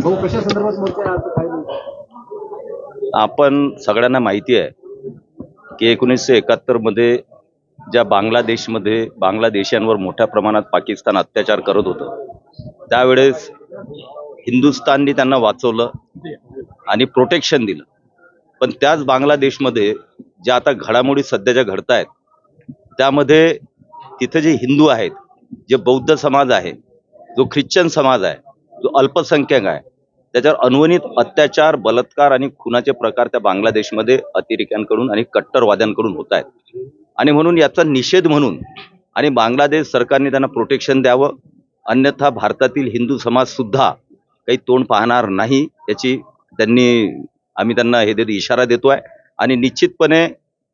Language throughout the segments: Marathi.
कशा संदर्भात मोर्चा आपण सगळ्यांना माहिती आहे की एकोणीसशे एकाहत्तरमध्ये ज्या बांगलादेशमध्ये बांगलादेशांवर मोठ्या प्रमाणात पाकिस्तान अत्याचार करत होतं त्यावेळेस हिंदुस्थानने त्यांना वाचवलं आणि प्रोटेक्शन दिलं. पण त्याच बांगलादेशमध्ये ज्या आता घडामोडी सध्या ज्या घडत आहेत त्यामध्ये तिथे जे हिंदू आहेत जे बौद्ध समाज आहे जो ख्रिश्चन समाज आहे जो अल्पसंख्याक आहे त्याच्यावर अनवणित अत्याचार बलात्कार आणि खुनाचे प्रकार त्या बांगलादेशमध्ये अतिरेक्यांकडून आणि कट्टरवाद्यांकडून होत आहेत. आणि म्हणून याचा निषेध म्हणून आणि बांगलादेश सरकारने त्यांना प्रोटेक्शन द्यावं अन्यथा भारतातील हिंदू समाजसुद्धा काही तोंड पाहणार नाही याची त्यांनी आम्ही त्यांना हे देतो इशारा देतोय. आणि निश्चितपणे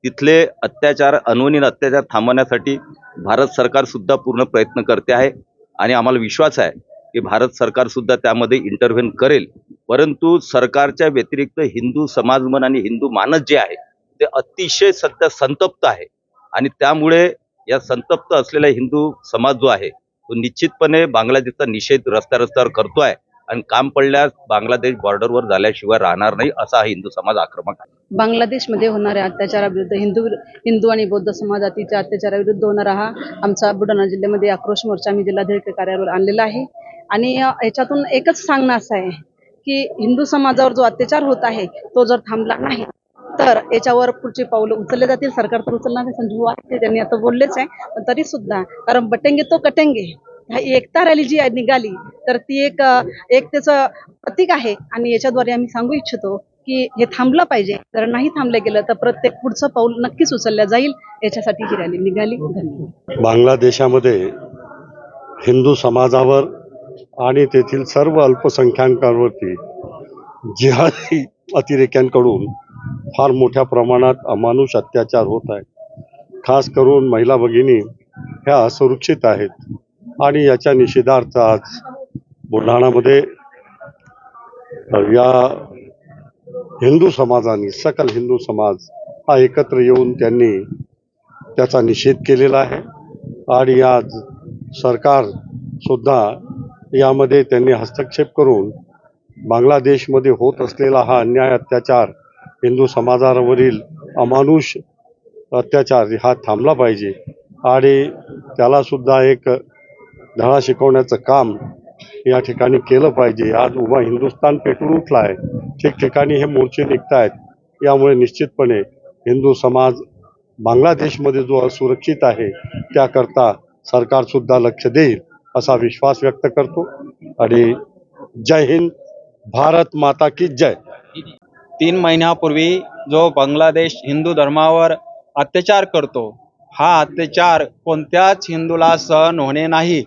तिथले अत्याचार अनवणीत अत्याचार थांबवण्यासाठी भारत सरकारसुद्धा पूर्ण प्रयत्न करते आहे. आणि आम्हाला विश्वास आहे की भारत सरकार सुद्धा त्यामध्ये इंटरव्हेन करेल. परंतु सरकारच्या व्यतिरिक्त हिंदू समाजमन आणि हिंदू मानस जे आहे ते अतिशय सध्या संतप्त आहे. आणि त्यामुळे या संतप्त असलेला हिंदू समाज जो आहे तो निश्चितपणे बांगलादेशचा निषेध रस्त्या रस्त्यावर करतो आहे आणि काम पडल्यास बांगलादेश बॉर्डरवर झाल्याशिवाय राहणार नाही असा हा हिंदू समाज आक्रमक आहे. बांगलादेशमध्ये होणाऱ्या अत्याचाराविरुद्ध हिंदू हिंदू आणि बौद्ध समाजातीच्या अत्याचाराविरुद्ध होणारा हा आमचा बुलढाणा जिल्ह्यामध्ये आक्रोश मोर्चा आम्ही जिल्हाधिकारी कार्यालयावर आणलेला आहे. आणि याच्यातून एकच सांगणं असं आहे की हिंदू समाजावर जो अत्याचार होत आहे तो जर थांबला नाही तर याच्यावर पुढची पावलं उचलले जातील. सरकार तर उचलणार आहे संजीव त्यांनी आता बोललेच आहे. पण तरी सुद्धा कारण बटेंगे तो कटेंगे. एकता रॅली जी निघाली. तर ती एक एक त्याचं प्रतीक आहे. आणि याच्याद्वारे आम्ही सांगू इच्छितो की हे थांबलं पाहिजे. तर नाही थांबलं गेलं तर प्रत्येक पुढचं पाऊल नक्कीच उचललं जाईल. याच्यासाठी ही रॅली निघाली. धन्यवाद. बांगलादेशामध्ये हिंदू समाजावर आणि तेथील सर्व अल्पसंख्याकांवरती जिहादी अतिरेक्यांकडून फार मोठ्या प्रमाणात अमानुष अत्याचार होत आहे खास करून महिला भगिनी ह्या असुरक्षित आहेत. आणि याच्या निषेधार्थ आज बुलढाणामध्ये या हिंदू समाजाने सकल हिंदू समाज हा एकत्र येऊन त्यांनी त्याचा निषेध केलेला आहे. आणि आज सरकार सुद्धा यामध्ये त्यांनी हस्तक्षेप करून बांगलादेशमध्ये होत असलेला हा अन्याय अत्याचार हिंदू समाजावरील अमानुष अत्याचार हा थांबला पाहिजे. आणि त्यालासुद्धा एक धडा शिकवण्याचं काम या ठिकाणी केलं पाहिजे. आज उभा हिंदुस्थान पेटून उठला आहे ठिकठिकाणी हे मोर्चे निघत आहेत यामुळे निश्चितपणे हिंदू समाज बांगलादेशमध्ये जो असुरक्षित आहे त्याकरता सरकारसुद्धा लक्ष देईल असा विश्वास व्यक्त करतो. आणि जय हिंद भारत माता की जय. तीन महिन्यापूर्वी जो बांगलादेश हिंदू धर्मावर अत्याचार करतो हा अत्याचार कोणत्याच हिंदूला सहन होणे नाही.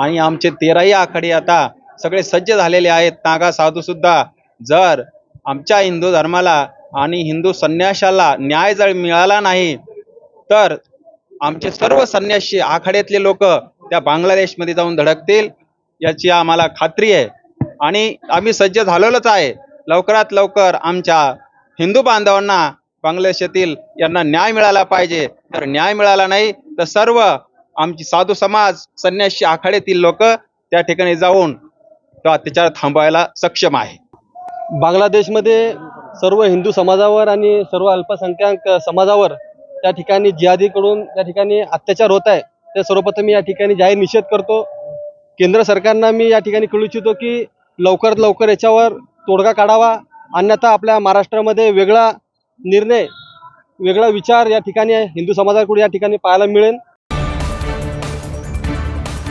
आणि आमचे तेराही आखाडे आता सगळे सज्ज झालेले आहेत. नागा साधू सुद्धा. जर आमच्या हिंदू धर्माला आणि हिंदू संन्याशाला न्याय जर मिळाला नाही तर आमचे सर्व संन्याशी आखाड्यातले लोक त्या बांगलादेशमध्ये जाऊन धडकतील याची आम्हाला खात्री आहे. आणि आम्ही सज्ज झालेलोच आहे. लवकरात लवकर आमच्या हिंदू बांधवांना बांगलादेशातील यांना न्याय मिळाला पाहिजे. तर न्याय मिळाला नाही तर सर्व आमची साधू समाज संन्यासी आखाड्यातील लोक त्या ठिकाणी जाऊन तो अत्याचार थांबवायला सक्षम आहे. बांगलादेशमध्ये सर्व हिंदू समाजावर आणि सर्व अल्पसंख्याक समाजावर त्या ठिकाणी जिहादीकडून त्या ठिकाणी अत्याचार होत आहे त्या सर्वप्रथम मी या ठिकाणी जाहीर निषेध करतो. केंद्र सरकारनं मी या ठिकाणी कळू इच्छितो की लवकरात लवकर याच्यावर तोडगा काढावा अन्यथा आपल्या महाराष्ट्रामध्ये वेगळा निर्णय वेगळा विचार या ठिकाणी हिंदू समाजाकडून या ठिकाणी पाहायला मिळेल.